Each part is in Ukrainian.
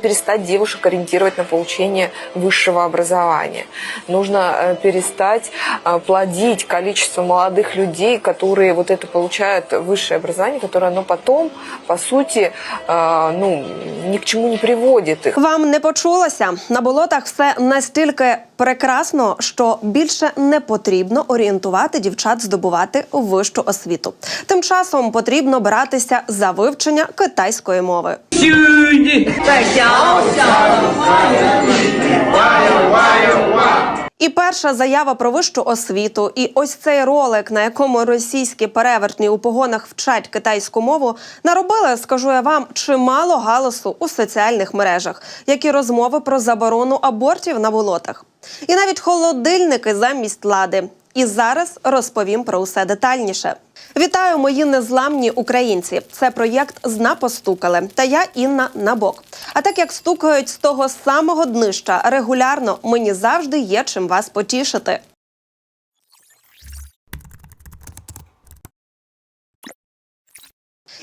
перестать девушек ориентировать на получение высшего образования. Нужно э, перестать э, плодить количество молодых людей, которые вот это получают высшее образование, которое оно потом, по сути, э, ну, ни к чему не приводит их. Вам не почулося на болотах все настільки прекрасно, що більше не потрібно орієнтувати дівчат здобувати вищу освіту. Тим часом потрібно братися за вивчення китайської мови. І перша заява про вищу освіту, і ось цей ролик, на якому російські перевертні у погонах вчать китайську мову, наробили, скажу я вам, чимало галасу у соціальних мережах, як і розмови про заборону абортів на болотах. І навіть холодильники замість лади. І зараз розповім про усе детальніше. Вітаю, мої незламні українці! Це проєкт Зна постукали. Та я Інна Набок. А так як стукають з того самого днища регулярно, мені завжди є чим вас потішити.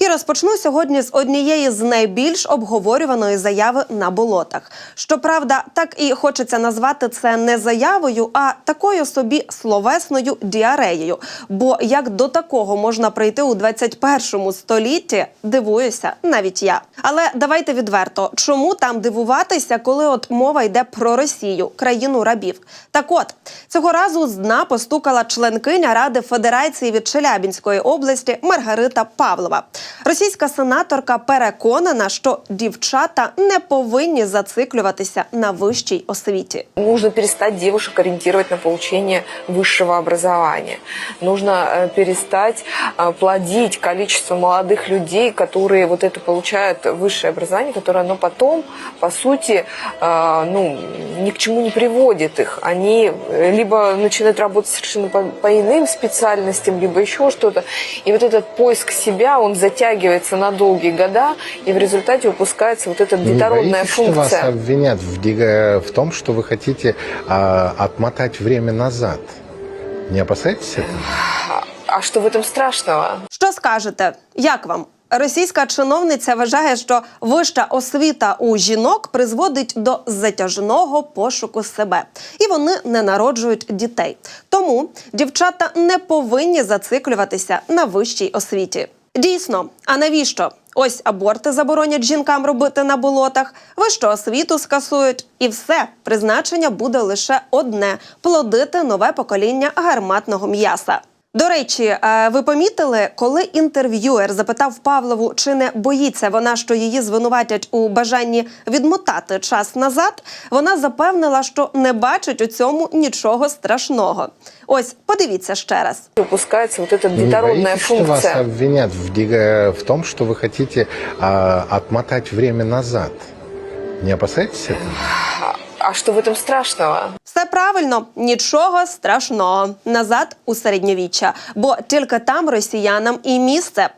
І розпочну сьогодні з однієї з найбільш обговорюваної заяви на болотах. Щоправда, так і хочеться назвати це не заявою, а такою собі словесною діареєю. Бо як до такого можна прийти у 21 столітті, дивуюся навіть я. Але давайте відверто, чому там дивуватися, коли от мова йде про Росію, країну рабів? Так от цього разу з дна постукала членкиня Ради Федерації від Челябінської області Маргарита Павлова. Російська сенаторка переконана, що дівчата не повинні зациклюватися на вищій освіті. Нужно перестать девушек ориентировать на получение высшего образования. Нужно э, перестать э, плодить количество молодых людей, которые вот это получают высшее образование, которое оно потом, по сути, э, ну, ни к чему не приводит их. Они э, либо начинают работать совершенно по, по иным специальностям, либо еще что-то. И вот этот поиск себя, он затягивается на долгие года, и в результате выпускается вот эта Не детородная боитесь, что вас функция. обвинят в, диго- в том, что вы хотите а, отмотать время назад? Не опасаетесь этого? А что в этом страшного? Що скажете? Як вам? Російська чиновниця вважає, що вища освіта у жінок призводить до затяжного пошуку себе, і вони не народжують дітей. Тому дівчата не повинні зациклюватися на вищій освіті. Дійсно, а навіщо? Ось аборти заборонять жінкам робити на болотах, Ви що освіту скасують, і все призначення буде лише одне плодити нове покоління гарматного м'яса. До речі, е, ви помітили, коли інтерв'юер запитав Павлову, чи не боїться вона, що її звинуватять у бажанні відмотати час назад, вона запевнила, що не бачить у цьому нічого страшного. Ось подивіться ще раз. Выпускается вот эта Не детородная боитесь, что вас функция. обвинят в, диго- в том, что вы хотите а, отмотать время назад? Не опасаетесь этого? А что в этом страшного? Все правильно, нічого страшного. Назад у середньовіччя, бо тільки там росіянам і місце.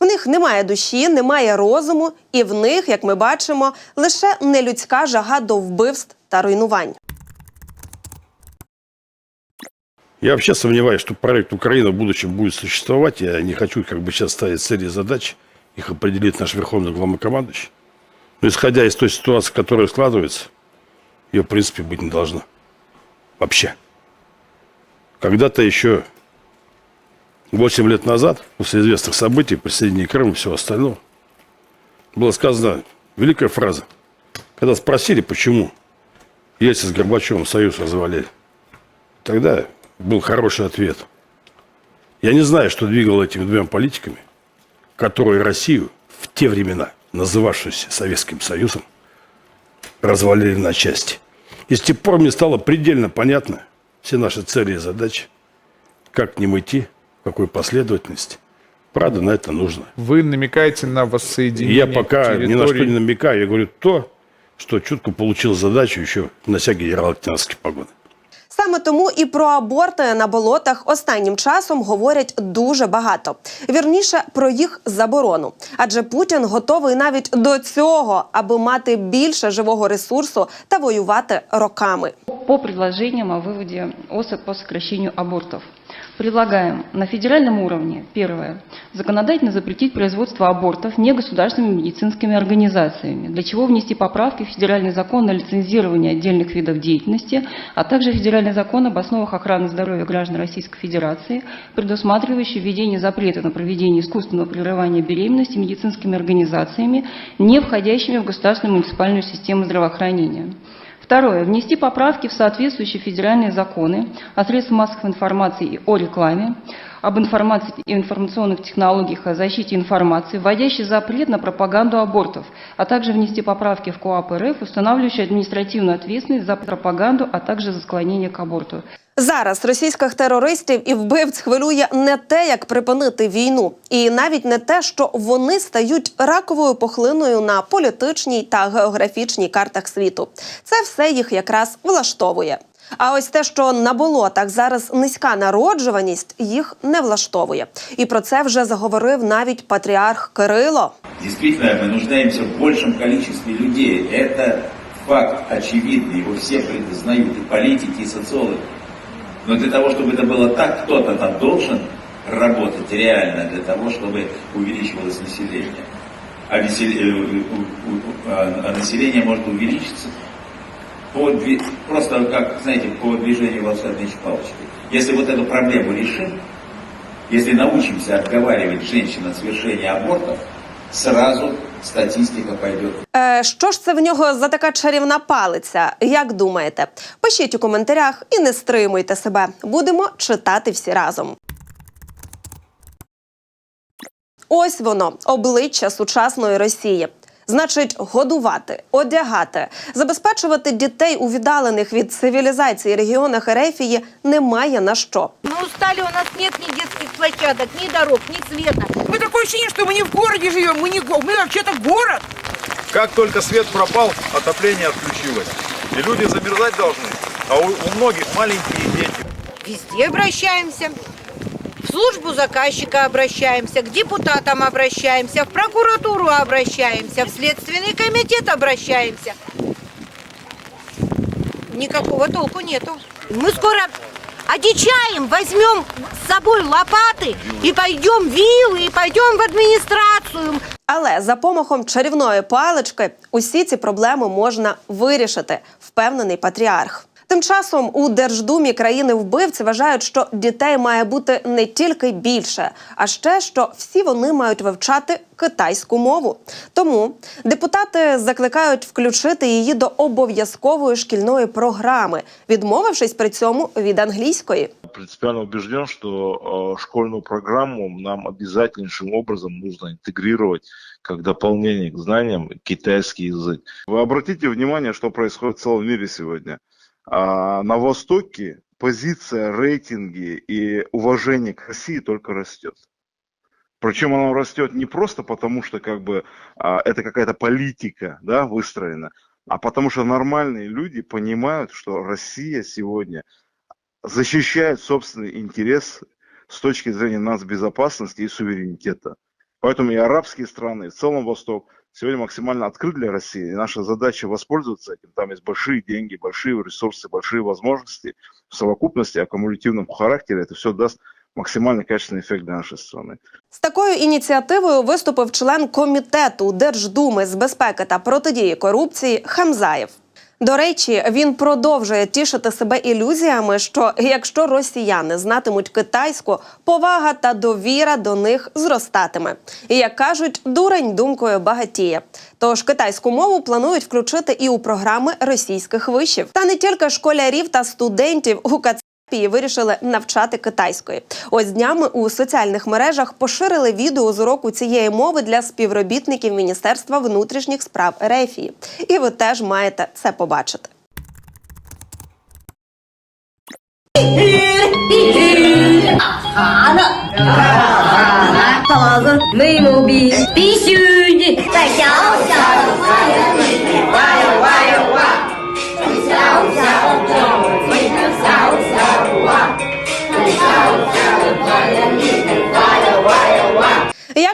В них немає душі, немає розуму, і в них, як ми бачимо, лише нелюдська жага до вбивств та руйнувань. Я вообще сомневаюсь, что проект Украина в будущем будет существовать. Я не хочу как бы сейчас ставить цели и задачи. Их определит наш верховный главнокомандующий. Но исходя из той ситуации, которая складывается, ее в принципе быть не должно. Вообще. Когда-то еще 8 лет назад, после известных событий, присоединения Крыма и всего остального, была сказана великая фраза. Когда спросили, почему Ельцин с Горбачевым союз развалили, Тогда был хороший ответ. Я не знаю, что двигало этими двумя политиками, которые Россию в те времена, называвшуюся Советским Союзом, развалили на части. И с тех пор мне стало предельно понятно все наши цели и задачи, как к ним идти, в какой последовательности. Правда, на это нужно. Вы намекаете на воссоединение я пока ни на что не намекаю, я говорю то, что чутко получил задачу еще нося генерал-лейтенантские погоны. Саме тому і про аборти на болотах останнім часом говорять дуже багато. Вірніше про їх заборону. Адже Путін готовий навіть до цього, аби мати більше живого ресурсу та воювати роками. По предложениям о выводе ОСЭ по сокращению абортов. Предлагаем на федеральном уровне, первое, законодательно запретить производство абортов негосударственными медицинскими организациями, для чего внести поправки в федеральный закон на лицензирование отдельных видов деятельности, а также федеральный закон об основах охраны здоровья граждан Российской Федерации, предусматривающий введение запрета на проведение искусственного прерывания беременности медицинскими организациями, не входящими в государственную муниципальную систему здравоохранения. Второе. Внести поправки в соответствующие федеральные законы о средствах массовой информации и о рекламе, об информации и информационных технологиях, о защите информации, вводящий запрет на пропаганду абортов, а также внести поправки в КоАП РФ, устанавливающие административную ответственность за пропаганду, а также за склонение к аборту. Зараз російських терористів і вбивць хвилює не те, як припинити війну, і навіть не те, що вони стають раковою пухлиною на політичній та географічній картах світу. Це все їх якраз влаштовує. А ось те, що на болотах зараз низька народжуваність, їх не влаштовує. І про це вже заговорив навіть патріарх Кирило. Действительно, мы нуждаемся в большем количестве людей. Это факт очевидный, его все признают, и политики, и социологи. Но для того, чтобы это было так, кто-то там должен работать реально для того, чтобы увеличивалось население. А, весел- э, у- у- а- а население может увеличиться по просто как, знаете, по движению волшебной палочки. Если вот эту проблему решим, если научимся отговаривать женщин от совершения абортов, сразу статистика пойдет Е, що ж це в нього за така чарівна палиця? Як думаєте? Пишіть у коментарях і не стримуйте себе. Будемо читати всі разом. Ось воно обличчя сучасної Росії Значить, годувати, одягати, забезпечувати дітей у віддалених від цивілізації регіонах Ерефії немає на що. Мы устали, у нас нет ни детских площадок, ни дорог, ни света. Мы такое ощущение, что мы не в городе живем, мы не го- мы вообще-то город. Как только свет пропал, отопление отключилось. И люди замерзать должны. А у, у многих маленькие дети. Везде обращаемся. В службу заказчика обращаемся, к депутатам обращаемся, в прокуратуру обращаемся, в следственный комитет обращаемся. Никакого толку нету. Мы скоро одичаем, возьмем с собой лопаты и пойдем вилы, и пойдем в администрацию. Але за помахом чарівної палички усі ці проблеми можна вирішити, впевнений патріарх. Тим часом у Держдумі країни вбивці вважають, що дітей має бути не тільки більше, а ще що всі вони мають вивчати китайську мову. Тому депутати закликають включити її до обов'язкової шкільної програми, відмовившись при цьому від англійської. принципиально убежден, что э, школьную программу нам обязательнейшим образом нужно интегрировать как дополнение к знаниям китайский язык. Вы обратите внимание, что происходит в целом мире сегодня. А, на Востоке позиция, рейтинги и уважение к России только растет. Причем оно растет не просто потому, что как бы а, это какая-то политика да, выстроена, а потому что нормальные люди понимают, что Россия сегодня защищает собственный интерес с точки зрения нацбезопасности и суверенитета. Поэтому и арабские страны, и в целом Восток сегодня максимально открыт для России. И наша задача воспользоваться этим. Там есть большие деньги, большие ресурсы, большие возможности. В совокупности, аккумулятивном характере это все даст максимально качественный эффект для нашей страны. З такою ініціативою виступив член комітету Держдуми з безпеки та протидії корупції Хамзаєв. До речі, він продовжує тішити себе ілюзіями, що якщо росіяни знатимуть китайську, повага та довіра до них зростатиме. І як кажуть, дурень думкою багатіє. Тож китайську мову планують включити і у програми російських вишів. Та не тільки школярів та студентів у КЦ і вирішили навчати китайської. Ось днями у соціальних мережах поширили відео з уроку цієї мови для співробітників Міністерства внутрішніх справ Рефії. І ви теж маєте це побачити. 嫂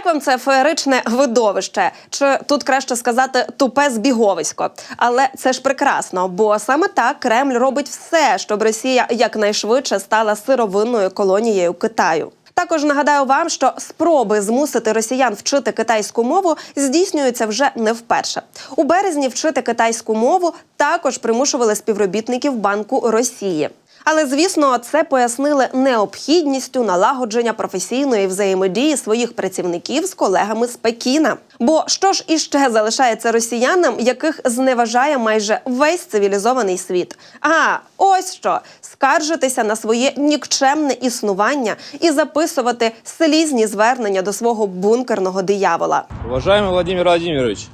Вам це феєричне видовище, чи тут краще сказати тупе збіговисько. Але це ж прекрасно, бо саме так Кремль робить все, щоб Росія якнайшвидше стала сировинною колонією Китаю. Також нагадаю вам, що спроби змусити росіян вчити китайську мову здійснюються вже не вперше. У березні вчити китайську мову також примушували співробітників Банку Росії. Але звісно, це пояснили необхідністю налагодження професійної взаємодії своїх працівників з колегами з Пекіна. Бо що ж іще залишається росіянам, яких зневажає майже весь цивілізований світ? А ось що скаржитися на своє нікчемне існування і записувати слізні звернення до свого бункерного диявола. Уважаемый Владимир Владимирович,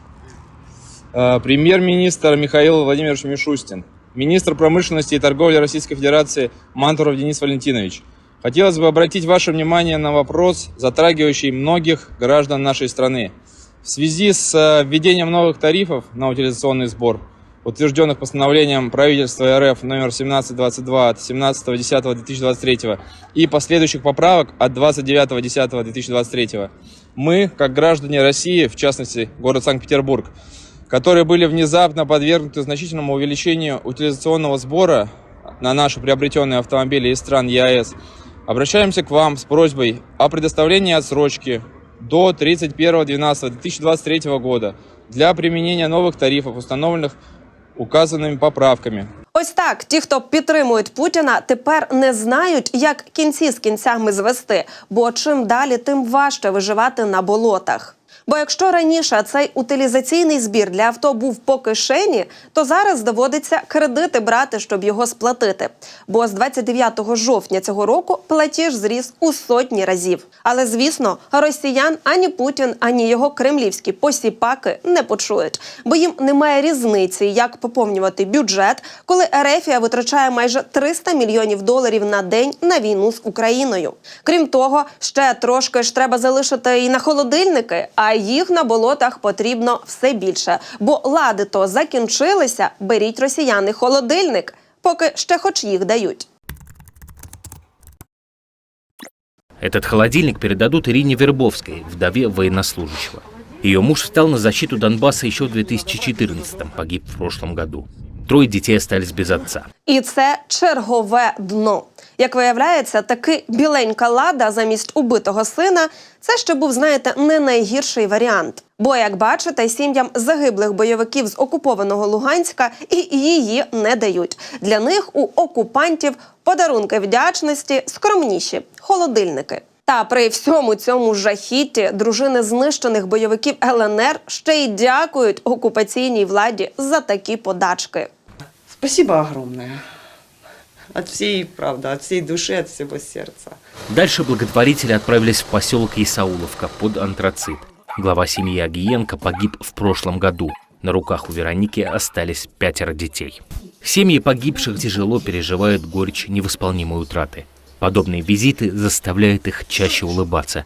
э, премьер-министр Михаил Владимирович Мишустин, министр промышленности и торговли Российской Федерации Мантуров Денис Валентинович, хотелось бы обратить ваше внимание на вопрос, затрагивающий многих граждан нашей страны. В связи с э, введением новых тарифов на утилизационный сбор, утвержденных постановлением правительства РФ номер 1722 от 17.10.2023 и последующих поправок от 29.10.2023, мы, как граждане России, в частности город Санкт-Петербург, которые были внезапно подвергнуты значительному увеличению утилизационного сбора на наши приобретенные автомобили из стран ЕАЭС, обращаемся к вам с просьбой о предоставлении отсрочки до 31.12.2023 года для применения новых тарифов, установленных указанными поправками. Ось так, ті, хто підтримують Путіна, тепер не знають, як кінці з кінцями звести, бо чим далі, тим важче виживати на болотах. Бо якщо раніше цей утилізаційний збір для авто був по кишені, то зараз доводиться кредити брати, щоб його сплатити. Бо з 29 жовтня цього року платіж зріс у сотні разів. Але звісно, росіян ані Путін, ані його кремлівські посіпаки не почують, бо їм немає різниці, як поповнювати бюджет, коли Ерефія витрачає майже 300 мільйонів доларів на день на війну з Україною. Крім того, ще трошки ж треба залишити і на холодильники, а їх на болотах потрібно все більше. Бо лади то закінчилися. Беріть росіяни холодильник, поки ще хоч їх дають. Этот холодильник передадут Ирине Вербовской, вдове военнослужащего. Ее муж встал на защиту Донбасса еще в 2014-м, погиб в прошлом году. Трое детей остались без отца. І це чергове дно. Як виявляється, таки біленька лада замість убитого сина це ще був, знаєте, не найгірший варіант. Бо, як бачите, сім'ям загиблих бойовиків з окупованого Луганська і її не дають. Для них у окупантів подарунки вдячності скромніші холодильники. Та при всьому цьому жахітті дружини знищених бойовиків ЛНР ще й дякують окупаційній владі за такі подачки. Спасибо огромное. От всей, правда, от всей души, от всего сердца. Дальше благотворители отправились в поселок Исауловка под антрацит. Глава семьи Агиенко погиб в прошлом году. На руках у Вероники остались пятеро детей. Семьи погибших тяжело переживают горечь невосполнимой утраты. Подобные визиты заставляют их чаще улыбаться.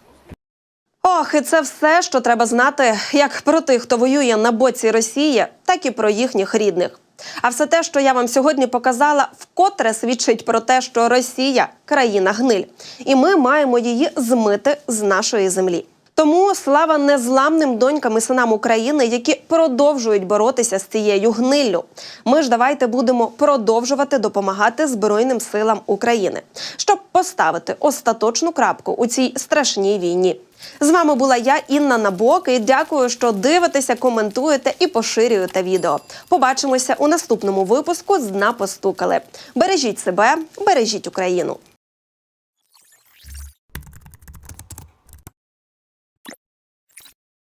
Ох, і це все, що треба знати як про тих, хто воює на боці Росії, так і про їхніх рідних. А все те, що я вам сьогодні показала, вкотре свідчить про те, що Росія країна гниль, і ми маємо її змити з нашої землі. Тому слава незламним донькам і синам України, які продовжують боротися з цією гниллю. Ми ж давайте будемо продовжувати допомагати Збройним силам України, щоб поставити остаточну крапку у цій страшній війні. З вами була я, Інна Набок, і дякую, що дивитеся, коментуєте і поширюєте відео. Побачимося у наступному випуску з дна постукали. Бережіть себе, бережіть Україну.